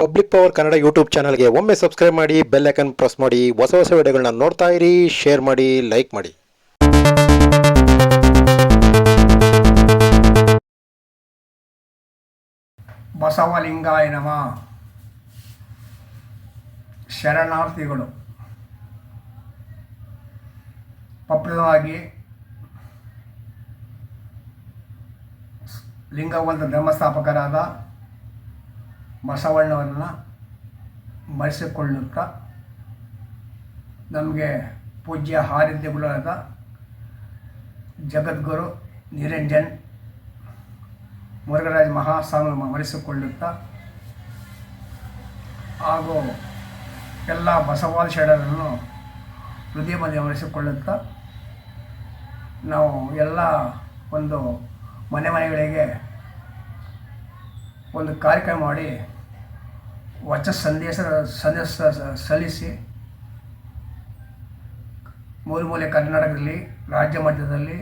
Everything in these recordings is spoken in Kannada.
ಪಬ್ಲಿಕ್ ಪವರ್ ಕನ್ನಡ ಯೂಟ್ಯೂಬ್ ಚಾನಲ್ಗೆ ಒಮ್ಮೆ ಸಬ್ಸ್ಕ್ರೈಬ್ ಮಾಡಿ ಬೆಲ್ ಐಕನ್ ಪ್ರೆಸ್ ಮಾಡಿ, ಹೊಸ ಹೊಸ ವಿಡಿಯೋಗಳನ್ನ ನೋಡ್ತಾ ಇರಿ ಶೇರ್ ಮಾಡಿ ಲೈಕ್ ಮಾಡಿ. ಬಸವಲಿಂಗಾಯ ನಮ. ಶರಣಾರ್ಥಿಗಳು. ಪ್ರಪ್ರಥಮವಾಗಿ ಲಿಂಗವಂತ ಧರ್ಮಸ್ಥಾಪಕರಾದ ಬಸವಣ್ಣವರನ್ನು ಮರೆಸಿಕೊಳ್ಳುತ್ತಾ ನಮಗೆ ಪೂಜ್ಯ ಆರಾಧ್ಯಗಳಾದ ಜಗದ್ಗುರು ನಿರಂಜನ್ ಮುರುಘರಾಜ ಮಹಾಸ್ವಾಮಿ ಮರೆಸಿಕೊಳ್ಳುತ್ತಾ ಹಾಗೂ ಎಲ್ಲ ಬಸವಾದ ಶರಣರನ್ನು ಹೃದಯ ಮಧ್ಯೆ ಮರೆಸಿಕೊಳ್ಳುತ್ತಾ ನಾವು ಎಲ್ಲ ಒಂದು ಮನೆ ಮನೆಗಳಿಗೆ ಒಂದು ಕಾರ್ಯಕ್ರಮ ಮಾಡಿ ವಚ ಸಂದೇಶ ಸಂದೇಶ ಸಲ್ಲಿಸಿ ಮೂಲೆ ಮೂಲೆ ಕರ್ನಾಟಕದಲ್ಲಿ ರಾಜ್ಯ ಮಟ್ಟದಲ್ಲಿ,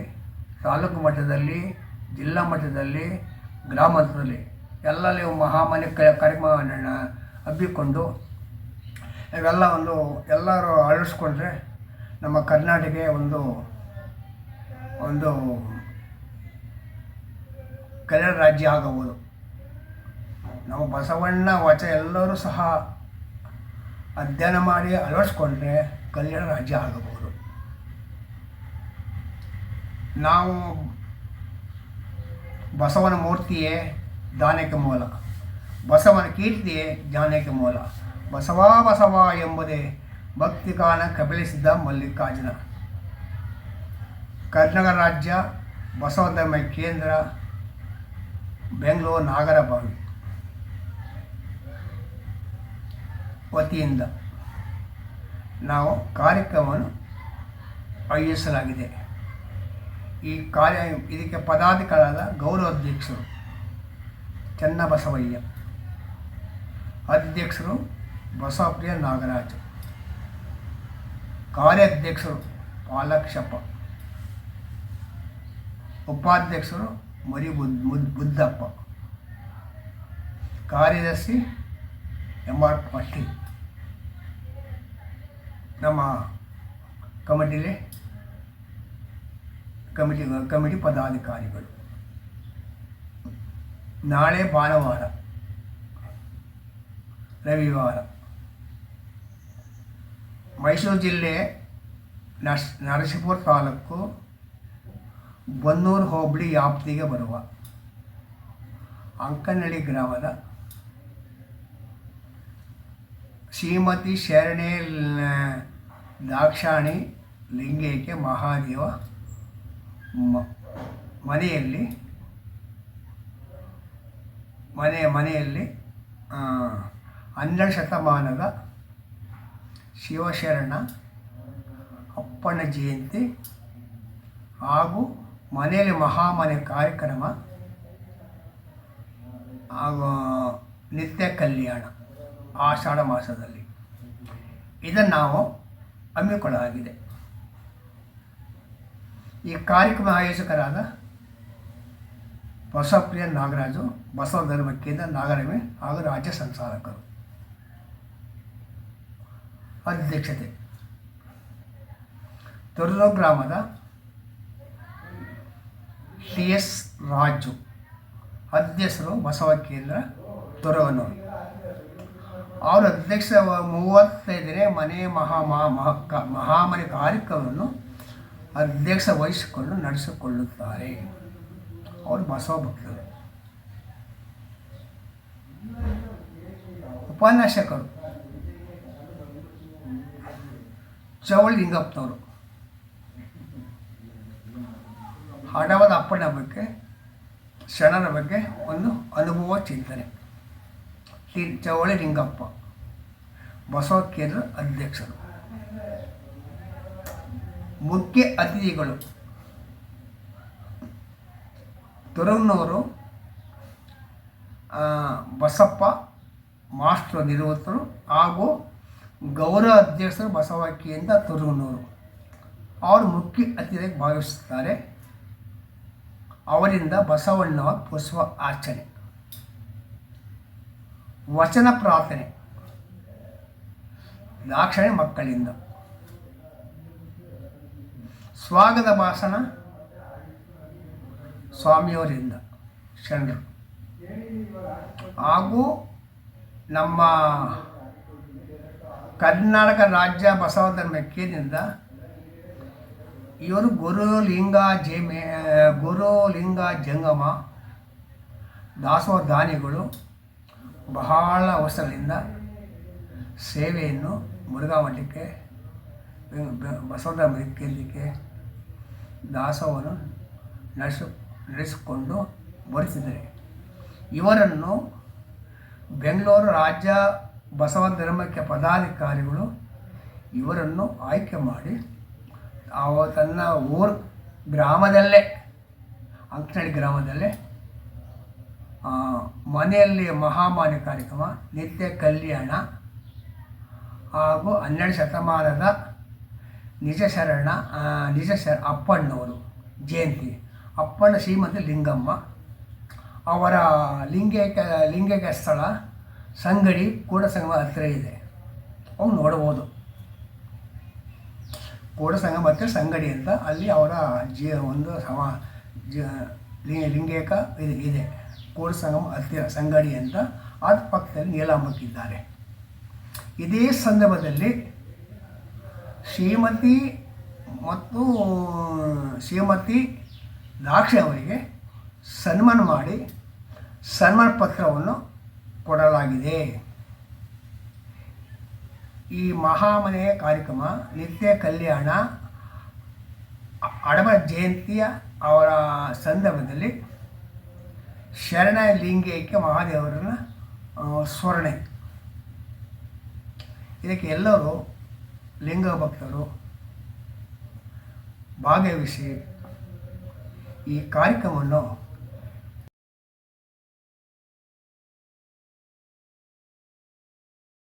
ತಾಲೂಕು ಮಟ್ಟದಲ್ಲಿ, ಜಿಲ್ಲಾ ಮಟ್ಟದಲ್ಲಿ, ಗ್ರಾಮ ಮಟ್ಟದಲ್ಲಿ ಎಲ್ಲಲ್ಲಿ ಮಹಾಮಾನ್ಯ ಕಾರ್ಯಕ್ರಮ ಹಬ್ಬಿಕೊಂಡು ಇವೆಲ್ಲ ಒಂದು ಎಲ್ಲರೂ ಅಳವಡಿಸ್ಕೊಂಡ್ರೆ ನಮ್ಮ ಕರ್ನಾಟಕ ಒಂದು ಒಂದು ಕಲ್ಯಾಣ ರಾಜ್ಯ ಆಗಬಹುದು. ನಾವು ಬಸವಣ್ಣ, ವಚ ಎಲ್ಲರೂ ಸಹ ಅಧ್ಯಯನ ಮಾಡಿ ಅಳವಡಿಸ್ಕೊಂಡ್ರೆ ಕಲ್ಯಾಣ ರಾಜ್ಯ ಆಗಬಹುದು. ನಾವು ಬಸವನ ಮೂರ್ತಿಯೇ ದಾನಕ್ಕೆ ಮೂಲ. ಬಸವನ ಕೀರ್ತಿಯೇ ಜ್ಞಾನಕ್ಕೆ ಮೂಲ. ಬಸವ ಬಸವ ಎಂಬುದೇ ಭಕ್ತಿಗಾನ ಕಬಳಿಸಿದ್ದ ಮಲ್ಲಿಕಾರ್ಜುನ. ಕರ್ನಾಟಕ ರಾಜ್ಯ ಬಸವ ಧರ್ಮ ಕೇಂದ್ರ, ಬೆಂಗಳೂರು ನಾಗರಭಾವಿ ವತಿಯಿಂದ ನಾವು ಕಾರ್ಯಕ್ರಮವನ್ನು ಆಯೋಜಿಸಲಾಗಿದೆ. ಈ ಕಾರ್ಯ ಇದಕ್ಕೆ ಪದಾಧಿಕಾರಿಯಾದ ಗೌರವಾಧ್ಯಕ್ಷರು ಚನ್ನಬಸವಯ್ಯ, ಅಧ್ಯಕ್ಷರು ಬಸವಪ್ರಿಯ ನಾಗರಾಜ್, ಕಾರ್ಯಾಧ್ಯಕ್ಷರು ಪಾಲಕ್ಷಪ್ಪ, ಉಪಾಧ್ಯಕ್ಷರು ಮರಿ ಬುದ್ ಮುದ್ ಬುದ್ದಪ್ಪ ಕಾರ್ಯದರ್ಶಿ ಎಂ ಆರ್ ಪಾಟೀಲ್ ನಮ್ಮ ಕಮಿಟಿಲಿ ಕಮಿಟಿ ಕಮಿಟಿ ಪದಾಧಿಕಾರಿಗಳು. ನಾಳೆ ಭಾನುವಾರ, ರವಿವಾರ ಮೈಸೂರು ಜಿಲ್ಲೆ ನರ್ಸ್, ನರಸೀಪುರ ತಾಲೂಕು ಬನ್ನೂರು ಹೋಬಳಿ ವ್ಯಾಪ್ತಿಗೆ ಬರುವ ಅಂಕನಹಳ್ಳಿ ಗ್ರಾಮದ ಶ್ರೀಮತಿ ಶರಣೆ ದಾಕ್ಷಾಣಿ ಲಿಂಗೈಕ್ಯ ಮಹಾದೇವ ಮನೆಯಲ್ಲಿ, ಮನೆ, ಮನೆಯಲ್ಲಿ ಹನ್ನೆರಡು ಶತಮಾನದ ಶಿವಶರಣ ಅಪ್ಪಣ್ಣ ಜಯಂತಿ ಹಾಗೂ ಮನೆಯಲ್ಲಿ ಮಹಾಮನೆ ಕಾರ್ಯಕ್ರಮ ಹಾಗೂ ನಿತ್ಯ ಕಲ್ಯಾಣ. ಆಷಾಢ ಮಾಸದಲ್ಲಿ. ಇದನ್ನು ನಾವು ಹಮ್ಮಿಕೊಳ್ಳಲಾಗಿದೆ ಈ ಕಾರ್ಯಕ್ರಮ ಆಯೋಜಕರಾದ ಬಸವಪ್ರಿಯ ನಾಗರಾಜು, ಬಸವ ಧರ್ಮ ಕೇಂದ್ರ ನಾಗರಮೆ ಹಾಗೂ ರಾಜ್ಯ ಸಂಚಾಲಕರು ಅಧ್ಯಕ್ಷತೆ. ತೊರ್ಲೋ ಗ್ರಾಮದ ಸಿ ಎಸ್ ರಾಜು. ಅಧ್ಯಕ್ಷರು ಬಸವ ಕೇಂದ್ರ ತೊರವನೂರು ಅವರ ಅಧ್ಯಕ್ಷ ಮೂವತ್ತೈದನೇ ಮನೆ ಮಹಾ ಮಹಾ ಮಹಾ- ಮಹಾಮನೆ ಕಾರ್ಯಕ್ರಮವನ್ನು ಅಧ್ಯಕ್ಷ ವಹಿಸಿಕೊಂಡು ನಡೆಸಿಕೊಳ್ಳುತ್ತಾರೆ. ಅವರು ಬಸವ ಭಕ್ತರು. ಉಪನ್ಯಾಸಕರು. ಚವಳಿ ಲಿಂಗಪ್ಪನವರು ಹಡವದ ಅಪ್ಪನ ಬಗ್ಗೆ ಶರಣರ ಬಗ್ಗೆ ಒಂದು ಅನುಭವ ಚಿಂತನೆ. ಚವಳಿ ಲಿಂಗಪ್ಪ. ಬಸವ ಕೇಂದ್ರ ಅಧ್ಯಕ್ಷರು. ಮುಖ್ಯ ಅತಿಥಿಗಳು. ತುರಂನವರು ಬಸಪ್ಪ, ಮಾಸ್ಟರ್ ನಿವೃತ್ತರು ಹಾಗೂ ಗೌರವ ಅಧ್ಯಕ್ಷರು ಬಸವಾಕಿಯಿಂದ ತುರುನೂರು. ಅವರು ಮುಖ್ಯ ಅತಿಥಿಯಾಗಿ ಭಾವಿಸುತ್ತಾರೆ ಅವರಿಂದ ಬಸವಣ್ಣವ ಪುಷ್ಪ ಅರ್ಚನೆ. ವಚನ ಪ್ರಾರ್ಥನೆ. ದಾಕ್ಷಣೆ ಮಕ್ಕಳಿಂದ. ಸ್ವಾಗತ ಭಾಷಣ ಸ್ವಾಮಿಯವರಿಂದ, ಶರಣರು. ಹಾಗೂ ನಮ್ಮ ಕರ್ನಾಟಕ ರಾಜ್ಯ ಬಸವ ಧರ್ಮ ಕೇಂದ್ರದಿಂದ ಇವರು ಗುರುಲಿಂಗ ಜೇಮೆ, ಗುರುಲಿಂಗ ಜಂಗಮ ದಾಸೋ ದಾನಿಗಳು ಬಹಳ ವರ್ಷಗಳಿಂದ ಸೇವೆಯನ್ನು ಮುರುಘಾ ಮಠಕ್ಕೆ ಬಸವದ ಕೇಳಲಿಕ್ಕೆ ದಾಸವನ್ನು ನಡೆಸ, ನಡೆಸಿಕೊಂಡು ಬರುತ್ತಿದ್ದಾರೆ. ಇವರನ್ನು ಬೆಂಗಳೂರು ರಾಜ್ಯ ಬಸವ ಧರ್ಮಕ್ಕೆ ಪದಾಧಿಕಾರಿಗಳು ಇವರನ್ನು ಆಯ್ಕೆ ಮಾಡಿ, ಅವ ತನ್ನ ಊರು ಗ್ರಾಮದಲ್ಲೇ, ಅಂಕನಹಳ್ಳಿ ಗ್ರಾಮದಲ್ಲೇ ಮನೆಯಲ್ಲಿ ಮಹಾಮಾನ್ಯ ಕಾರ್ಯಕ್ರಮ, ನಿತ್ಯ ಕಲ್ಯಾಣ ಹಾಗೂ ಹನ್ನೆರಡು ಶತಮಾನದ ನಿಜ ಶರಣ ನಿಜ ಶರ, ಅಪ್ಪಣ್ಣವರು, ಜಯಂತಿ. ಅಪ್ಪಣ್ಣ ಶ್ರೀಮಂತ ಲಿಂಗಮ್ಮ. ಅವರ ಲಿಂಗೈಕ ಲಿಂಗೈಕ ಸ್ಥಳ, ಸಂಗಡಿ ಕೂಡ ಸಂಗಮ ಹತ್ತಿರ ಇದೆ. ಅವು ನೋಡ್ಬೋದು. ಕೂಡ ಸಂಗಮ ಹತ್ತಿರ ಸಂಗಡಿ ಅಂತ ಅಲ್ಲಿ ಅವರ ಜೀ, ಒಂದು ಸಮ, ಜ, ಲಿಂಗೈಕ ಇದೆ ಇದೆ. ಸಂಗಮ ಹತ್ತಿರ ಸಂಗಡಿ ಅಂತ ಅದ ಪಕ್ಕದಲ್ಲಿ ನೀಲಾಂಬಕ್ಕಿದ್ದಾರೆ. ಇದೇ ಸಂದರ್ಭದಲ್ಲಿ ಶ್ರೀಮತಿ ಮತ್ತು ಶ್ರೀಮತಿ ದಾಕ್ಷಿ ಅವರಿಗೆ ಸನ್ಮಾನ ಮಾಡಿ ಸನ್ಮಾನ ಪತ್ರವನ್ನು ಕೊಡಲಾಗಿದೆ. ಈ ಮಹಾಮನೆಯ ಕಾರ್ಯಕ್ರಮ ನಿತ್ಯ ಕಲ್ಯಾಣ ಅಡಮ ಜಯಂತಿಯ ಅವರ ಸಂದರ್ಭದಲ್ಲಿ ಶರಣ ಲಿಂಗೈಕ್ಯ ಮಹಾದೇವರನ್ನ ಸ್ವರ್ಣೆ ಸ್ಮರಣೆ. ಇದಕ್ಕೆ ಎಲ್ಲರೂ ಲಿಂಗ ಭಕ್ತರು ಭಾಗವಹಿಸಿ ಈ ಕಾರ್ಯಕ್ರಮವನ್ನು